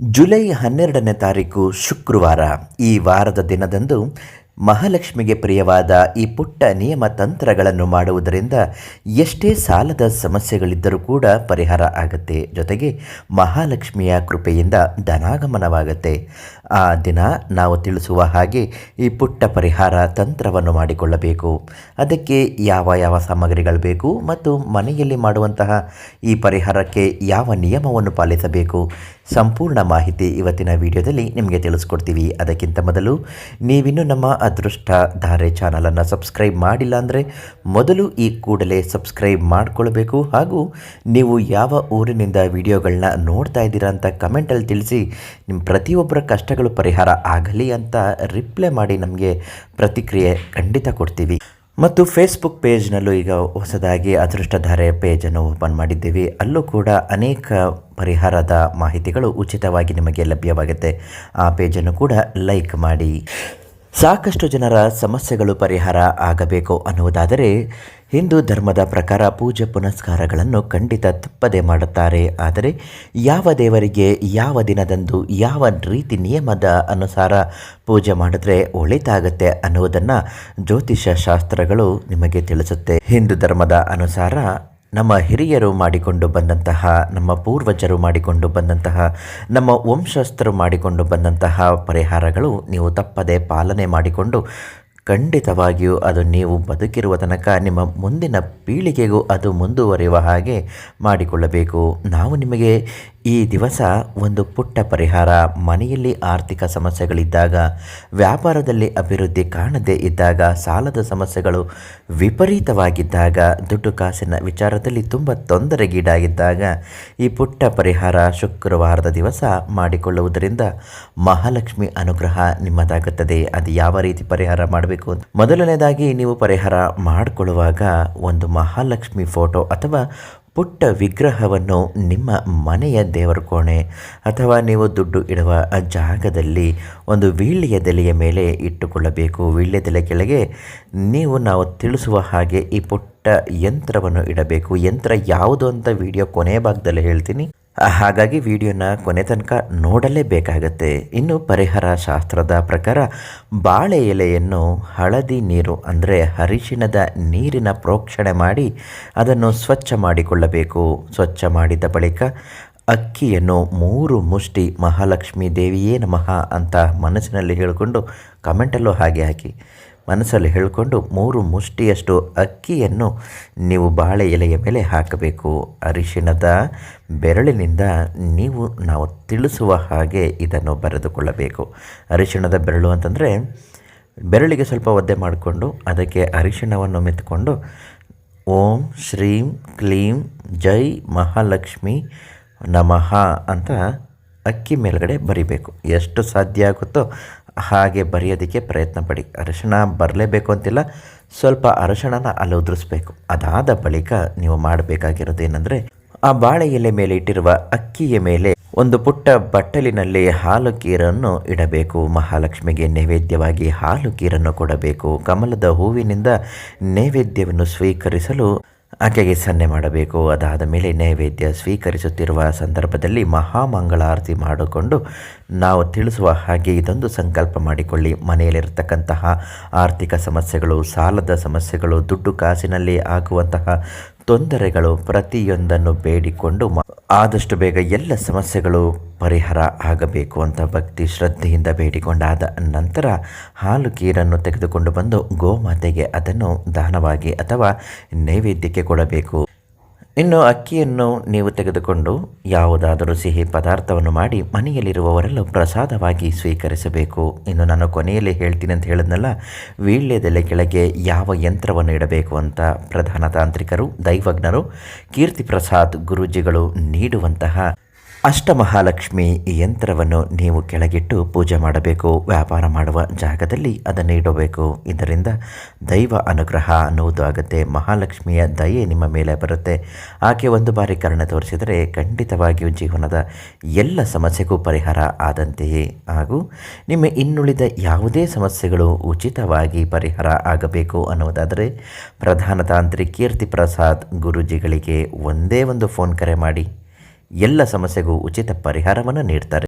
July ಹನ್ನೆರಡನೇ ತಾರೀಕು ಶುಕ್ರವಾರ ಈ ವಾರದ ದಿನದಂದು ಮಹಾಲಕ್ಷ್ಮಿಗೆ ಪ್ರಿಯವಾದ ಈ ಪುಟ್ಟ ನಿಯಮ ತಂತ್ರಗಳನ್ನು ಮಾಡುವುದರಿಂದ ಎಷ್ಟೇ ಸಾಲದ ಸಮಸ್ಯೆಗಳಿದ್ದರೂ ಕೂಡ ಪರಿಹಾರ ಆಗುತ್ತೆ. ಜೊತೆಗೆ ಮಹಾಲಕ್ಷ್ಮಿಯ ಕೃಪೆಯಿಂದ ಧನಾಗಮನವಾಗುತ್ತೆ. ಆ ದಿನ ನಾವು ತಿಳಿಸುವ ಹಾಗೆ ಈ ಪುಟ್ಟ ಪರಿಹಾರ ತಂತ್ರವನ್ನು ಮಾಡಿಕೊಳ್ಳಬೇಕು. ಅದಕ್ಕೆ ಯಾವ ಯಾವ ಸಾಮಗ್ರಿಗಳು ಬೇಕು ಮತ್ತು ಮನೆಯಲ್ಲಿ ಮಾಡುವಂತಹ ಈ ಪರಿಹಾರಕ್ಕೆ ಯಾವ ನಿಯಮವನ್ನು ಪಾಲಿಸಬೇಕು? ಸಂಪೂರ್ಣ ಮಾಹಿತಿ ಇವತ್ತಿನ ವಿಡಿಯೋದಲ್ಲಿ ನಿಮಗೆ ತಿಳಿಸ್ಕೊಡ್ತೀವಿ. ಅದಕ್ಕಿಂತ ಮೊದಲು ನೀವಿನ್ನೂ ನಮ್ಮ ಅದೃಷ್ಟ ಧಾರೆ ಚಾನಲನ್ನು ಸಬ್ಸ್ಕ್ರೈಬ್ ಮಾಡಿಲ್ಲ ಅಂದರೆ ಮೊದಲು ಈ ಕೂಡಲೇ ಸಬ್ಸ್ಕ್ರೈಬ್ ಮಾಡಿಕೊಳ್ಬೇಕು. ಹಾಗೂ ನೀವು ಯಾವ ಊರಿನಿಂದ ವಿಡಿಯೋಗಳನ್ನ ನೋಡ್ತಾ ಇದ್ದೀರಾ ಅಂತ ಕಮೆಂಟಲ್ಲಿ ತಿಳಿಸಿ. ನಿಮ್ಮ ಪ್ರತಿಯೊಬ್ಬರ ಕಷ್ಟಗಳು ಪರಿಹಾರ ಆಗಲಿ ಅಂತ ರಿಪ್ಲೈ ಮಾಡಿ ನಮಗೆ ಪ್ರತಿಕ್ರಿಯೆ ಖಂಡಿತ ಕೊಡ್ತೀವಿ. ಮತ್ತು ಫೇಸ್ಬುಕ್ ಪೇಜ್ನಲ್ಲೂ ಈಗ ಹೊಸದಾಗಿ ಅದೃಷ್ಟಧಾರೆ ಪೇಜನ್ನು ಓಪನ್ ಮಾಡಿದ್ದೀವಿ. ಅಲ್ಲೂ ಕೂಡ ಅನೇಕ ಪರಿಹಾರದ ಮಾಹಿತಿಗಳು ಉಚಿತವಾಗಿ ನಿಮಗೆ ಲಭ್ಯವಾಗುತ್ತೆ. ಆ ಪೇಜನ್ನು ಕೂಡ ಲೈಕ್ ಮಾಡಿ. ಸಾಕಷ್ಟು ಜನರ ಸಮಸ್ಯೆಗಳು ಪರಿಹಾರ ಆಗಬೇಕು ಅನ್ನುವುದಾದರೆ ಹಿಂದೂ ಧರ್ಮದ ಪ್ರಕಾರ ಪೂಜೆ ಪುನಸ್ಕಾರಗಳನ್ನು ಖಂಡಿತ ತಪ್ಪದೆ ಮಾಡುತ್ತಾರೆ. ಆದರೆ ಯಾವ ದೇವರಿಗೆ ಯಾವ ದಿನದಂದು ಯಾವ ರೀತಿ ನಿಯಮದ ಅನುಸಾರ ಪೂಜೆ ಮಾಡಿದ್ರೆ ಒಳಿತಾಗತ್ತೆ ಅನ್ನುವುದನ್ನು ಜ್ಯೋತಿಷ ಶಾಸ್ತ್ರಗಳು ನಿಮಗೆ ತಿಳಿಸುತ್ತೆ. ಹಿಂದೂ ಧರ್ಮದ ಅನುಸಾರ ನಮ್ಮ ಹಿರಿಯರು ಮಾಡಿಕೊಂಡು ಬಂದಂತಹ, ನಮ್ಮ ಪೂರ್ವಜರು ಮಾಡಿಕೊಂಡು ಬಂದಂತಹ, ನಮ್ಮ ವಂಶಸ್ಥರು ಮಾಡಿಕೊಂಡು ಬಂದಂತಹ ಪರಿಹಾರಗಳು ನೀವು ತಪ್ಪದೆ ಪಾಲನೆ ಮಾಡಿಕೊಂಡು ಖಂಡಿತವಾಗಿಯೂ ಅದು ನೀವು ಬದುಕಿರುವ ತನಕ ನಿಮ್ಮ ಮುಂದಿನ ಪೀಳಿಗೆಗೂ ಅದು ಮುಂದುವರಿಯುವ ಹಾಗೆ ಮಾಡಿಕೊಳ್ಳಬೇಕು. ನಾವು ನಿಮಗೆ ಈ ದಿವಸ ಒಂದು ಪುಟ್ಟ ಪರಿಹಾರ. ಮನೆಯಲ್ಲಿ ಆರ್ಥಿಕ ಸಮಸ್ಯೆಗಳಿದ್ದಾಗ, ವ್ಯಾಪಾರದಲ್ಲಿ ಅಭಿವೃದ್ಧಿ ಕಾಣದೇ ಇದ್ದಾಗ, ಸಾಲದ ಸಮಸ್ಯೆಗಳು ವಿಪರೀತವಾಗಿದ್ದಾಗ, ದುಡ್ಡು ಕಾಸಿನ ವಿಚಾರದಲ್ಲಿ ತುಂಬ ತೊಂದರೆಗೀಡಾಗಿದ್ದಾಗ ಈ ಪುಟ್ಟ ಪರಿಹಾರ ಶುಕ್ರವಾರದ ದಿವಸ ಮಾಡಿಕೊಳ್ಳುವುದರಿಂದ ಮಹಾಲಕ್ಷ್ಮಿ ಅನುಗ್ರಹ ನಿಮ್ಮದಾಗುತ್ತದೆ. ಅದು ಯಾವ ರೀತಿ ಪರಿಹಾರ ಮಾಡಬೇಕು ಮೊದಲನೇದಾಗಿ ನೀವು ಪರಿಹಾರ ಮಾಡಿಕೊಳ್ಳುವಾಗ ಒಂದು ಮಹಾಲಕ್ಷ್ಮಿ ಫೋಟೋ ಅಥವಾ ಪುಟ್ಟ ವಿಗ್ರಹವನ್ನು ನಿಮ್ಮ ಮನೆಯ ದೇವರ ಕೋಣೆ ಅಥವಾ ನೀವು ದುಡ್ಡು ಇಡುವ ಜಾಗದಲ್ಲಿ ಒಂದು ವೀಳ್ಯದೆಲೆಯ ಮೇಲೆ ಇಟ್ಟುಕೊಳ್ಳಬೇಕು. ವೀಳ್ಯದೆಲೆ ಕೆಳಗೆ ನೀವು ನಾವು ತಿಳಿಸುವ ಹಾಗೆ ಈ ಪುಟ್ಟ ಯಂತ್ರವನ್ನು ಇಡಬೇಕು. ಯಂತ್ರ ಯಾವುದು ಅಂತ ವಿಡಿಯೋ ಕೊನೆಯ ಭಾಗದಲ್ಲಿ ಹೇಳ್ತೀನಿ. ಹಾಗಾಗಿ ವಿಡಿಯೋನ ಕೊನೆ ತನಕ ನೋಡಲೇಬೇಕಾಗತ್ತೆ. ಇನ್ನು ಪರಿಹಾರ ಶಾಸ್ತ್ರದ ಪ್ರಕಾರ ಬಾಳೆ ಎಲೆಯನ್ನು ಹಳದಿ ನೀರು ಅಂದರೆ ಅರಿಶಿಣದ ನೀರಿನ ಪ್ರೋಕ್ಷಣೆ ಮಾಡಿ ಅದನ್ನು ಸ್ವಚ್ಛ ಮಾಡಿಕೊಳ್ಳಬೇಕು. ಸ್ವಚ್ಛ ಮಾಡಿದ ಬಳಿಕ ಅಕ್ಕಿಯನ್ನು ಮೂರು ಮುಷ್ಟಿ ಮಹಾಲಕ್ಷ್ಮೀ ದೇವಿಯೇ ನಮಃ ಅಂತ ಮನಸ್ಸಿನಲ್ಲಿ ಹೇಳಿಕೊಂಡು ಕಮೆಂಟಲ್ಲೂ ಹಾಗೆ ಹಾಕಿ. ಮನಸ್ಸಲ್ಲಿ ಹೇಳಿಕೊಂಡು ಮೂರು ಮುಷ್ಟಿಯಷ್ಟು ಅಕ್ಕಿಯನ್ನು ನೀವು ಬಾಳೆ ಎಲೆಯ ಮೇಲೆ ಹಾಕಬೇಕು. ಅರಿಶಿಣದ ಬೆರಳಿನಿಂದ ನೀವು ನಾವು ತಿಳಿಸುವ ಹಾಗೆ ಇದನ್ನು ಬರೆದುಕೊಳ್ಳಬೇಕು. ಅರಿಶಿಣದ ಬೆರಳು ಅಂತಂದರೆ ಬೆರಳಿಗೆ ಸ್ವಲ್ಪ ಒದ್ದೆ ಮಾಡಿಕೊಂಡು ಅದಕ್ಕೆ ಅರಿಶಿಣವನ್ನು ಮೆತ್ತುಕೊಂಡು ಓಂ ಶ್ರೀಂ ಕ್ಲೀಂ ಜೈ ಮಹಾಲಕ್ಷ್ಮಿ ನಮಃ ಅಂತ ಅಕ್ಕಿ ಮೇಲ್ಗಡೆ ಬರಿಬೇಕು. ಎಷ್ಟು ಸಾಧ್ಯ ಆಗುತ್ತೋ ಹಾಗೆ ಬರೆಯೋದಕ್ಕೆ ಪ್ರಯತ್ನ ಪಡಿ. ಅರಿಶಿಣ ಬರಲೇಬೇಕು ಅಂತಿಲ್ಲ, ಸ್ವಲ್ಪ ಅರಿಶಿಣನ ಅಲ್ಲಿ ಉದುರಿಸ್ಬೇಕು ಅದಾದ ಬಳಿಕ ನೀವು ಮಾಡಬೇಕಾಗಿರೋದು ಏನಂದರೆ, ಆ ಬಾಳೆ ಎಲೆ ಮೇಲೆ ಇಟ್ಟಿರುವ ಅಕ್ಕಿಯ ಮೇಲೆ ಒಂದು ಪುಟ್ಟ ಬಟ್ಟಲಿನಲ್ಲಿ ಹಾಲು ಕೀರನ್ನು ಇಡಬೇಕು. ಮಹಾಲಕ್ಷ್ಮಿಗೆ ನೈವೇದ್ಯವಾಗಿ ಹಾಲು ಕೀರನ್ನು ಕೊಡಬೇಕು. ಕಮಲದ ಹೂವಿನಿಂದ ನೈವೇದ್ಯವನ್ನು ಸ್ವೀಕರಿಸಲು ಆಕೆಗೆ ಸನ್ನೆ ಮಾಡಬೇಕು. ಅದಾದ ಮೇಲೆ ನೈವೇದ್ಯ ಸ್ವೀಕರಿಸುತ್ತಿರುವ ಸಂದರ್ಭದಲ್ಲಿ ಮಹಾಮಂಗಳಾರತಿ ಮಾಡಿಕೊಂಡು ನಾವು ತಿಳಿಸುವ ಹಾಗೆ ಇದೊಂದು ಸಂಕಲ್ಪ ಮಾಡಿಕೊಳ್ಳಿ. ಮನೆಯಲ್ಲಿರತಕ್ಕಂತಹ ಆರ್ಥಿಕ ಸಮಸ್ಯೆಗಳು, ಸಾಲದ ಸಮಸ್ಯೆಗಳು, ದುಡ್ಡು ಕಾಸಿನಲ್ಲಿ ಆಗುವಂತಹ ತೊಂದರೆಗಳು ಪ್ರತಿಯೊಂದನ್ನು ಬೇಡಿಕೊಂಡು ಆದಷ್ಟು ಬೇಗ ಎಲ್ಲ ಸಮಸ್ಯೆಗಳು ಪರಿಹಾರ ಆಗಬೇಕು ಅಂತ ಭಕ್ತಿ ಶ್ರದ್ಧೆಯಿಂದ ಬೇಡಿಕೊಂಡಾದ ನಂತರ ಹಾಲು ಕೀರನ್ನು ತೆಗೆದುಕೊಂಡು ಬಂದು ಗೋಮಾತೆಗೆ ಅದನ್ನು ದಾನವಾಗಿ ಅಥವಾ ನೈವೇದ್ಯಕ್ಕೆ ಕೊಡಬೇಕು. ಇನ್ನು ಅಕ್ಕಿಯನ್ನು ನೀವು ತೆಗೆದುಕೊಂಡು ಯಾವುದಾದರೂ ಸಿಹಿ ಪದಾರ್ಥವನ್ನು ಮಾಡಿ ಮನೆಯಲ್ಲಿರುವವರೆಲ್ಲ ಪ್ರಸಾದವಾಗಿ ಸ್ವೀಕರಿಸಬೇಕು. ಇನ್ನು ನಾನು ಕೊನೆಯಲ್ಲಿ ಹೇಳ್ತೀನಿ ಅಂತ ಹೇಳಿದ್ನಲ್ಲ, ವೀಳ್ಯದೆಲೆ ಕೆಳಗೆ ಯಾವ ಯಂತ್ರವನ್ನು ಇಡಬೇಕು ಅಂತ ಪ್ರಧಾನ ತಾಂತ್ರಿಕರು, ದೈವಜ್ಞರು ಕೀರ್ತಿ ಪ್ರಸಾದ್ ಗುರೂಜಿಗಳು ನೀಡುವಂತಹ ಅಷ್ಟಮಹಾಲಕ್ಷ್ಮಿ ಯಂತ್ರವನ್ನು ನೀವು ಕೆಳಗಿಟ್ಟು ಪೂಜೆ ಮಾಡಬೇಕು, ವ್ಯಾಪಾರ ಮಾಡುವ ಜಾಗದಲ್ಲಿ ಅದನ್ನು ಇಡಬೇಕು ಇದರಿಂದ ದೈವ ಅನುಗ್ರಹ ಅನ್ನುವುದು ಆಗುತ್ತೆ. ಮಹಾಲಕ್ಷ್ಮಿಯ ದಯೆ ನಿಮ್ಮ ಮೇಲೆ ಬರುತ್ತೆ. ಆಕೆ ಒಂದು ಬಾರಿ ಕರುಣೆ ತೋರಿಸಿದರೆ ಖಂಡಿತವಾಗಿಯೂ ಜೀವನದ ಎಲ್ಲ ಸಮಸ್ಯೆಗೂ ಪರಿಹಾರ ಆದಂತೆಯೇ. ಹಾಗೂ ನಿಮ್ಮ ಇನ್ನುಳಿದ ಯಾವುದೇ ಸಮಸ್ಯೆಗಳು ಉಚಿತವಾಗಿ ಪರಿಹಾರ ಆಗಬೇಕು ಅನ್ನುವುದಾದರೆ ಪ್ರಧಾನ ತಾಂತ್ರಿ ಕೀರ್ತಿ ಪ್ರಸಾದ್ ಗುರೂಜಿಗಳಿಗೆ ಒಂದೇ ಒಂದು ಫೋನ್ ಕರೆ ಮಾಡಿ. ಎಲ್ಲ ಸಮಸ್ಯೆಗೂ ಉಚಿತ ಪರಿಹಾರವನ್ನು ನೀಡ್ತಾರೆ.